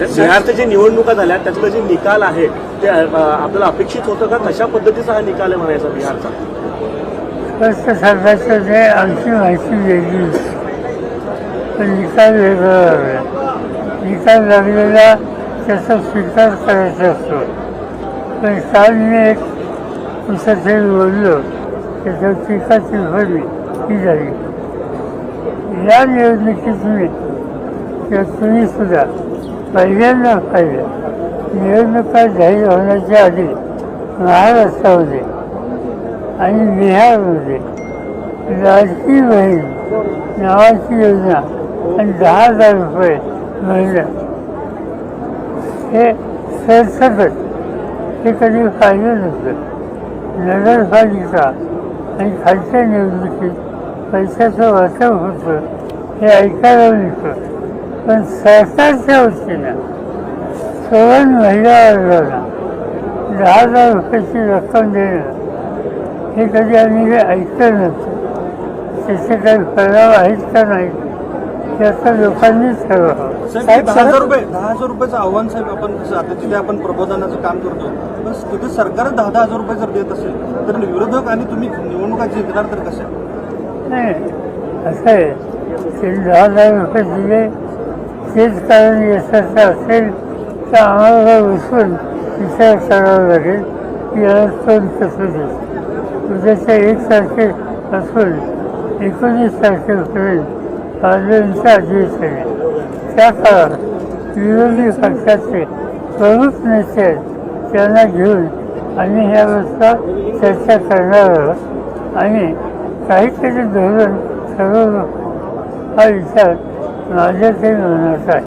बिहारच्या जे निवडणुका झाल्या त्यातलं जे निकाल आहे ते आपल्याला अपेक्षित होतं का? कशा पद्धतीचा हा निकाल आहे म्हणायचा बिहारचा? स्पष्ट सांगायचं जे आमची माहिती वेगळी पण निकाल वेगळा लागला निकाल लागलेला त्याचा स्वीकार करायचा असतो. पण काल मी एक पुस्तके बोललो त्याच्या टीका भरली ही झाली. या निवडणुकीत मी किंवा तुम्ही सुद्धा पहिल्यांदा पाहिलं. निवडणुका जाहीर होण्याच्या आधी महाराष्ट्रामध्ये आणि बिहारमध्ये लाडकी बहीण नावाची योजना आणि दहा हजार रुपये महिना हे सरसकट हे कधी पाहिलं नव्हतं. नगरपालिका आणि खालच्या निवडणुकीत पैशाचं वाटप होतं हे ऐकायला मिळतं. पण सरकारच्या वतीनं सोळण महिला वर्गाला दहा हजार रुपयाची रक्कम देणं हे कधी आम्ही हे ऐकलं नव्हतं. त्याचे काही परिणाम आहेत का नाही ते आता लोकांनीच ठरवावं साहेब दहा हजार रुपये दहा हजार रुपयाचं आव्हान साहेब आपण कसं आता तिथे आपण प्रबोधनाचं काम करतो. पण तिथे सरकार दहा दहा हजार रुपये जर देत असेल तर विरोधक आणि तुम्ही निवडणुका जिंकणार तर कसं नाही असं आहे. दहा हजार रुपये दिले कारण यशाचं असेल तर आम्हाला विसरून विचार करावा लागेल की याला तोंड कसं देत उद्याच्या एक तारखे असून एकोणीस तारखेपर्यंत पार्लमेंटचं अधिवेशन आहे त्या काळात विरोधी पक्षाचे प्रमुख नेते आहेत त्यांना घेऊन आम्ही ह्यावर चर्चा करणार आहोत आणि काहीतरी धोरण ठरवलं हा विचार माझ्या ते मनात आहे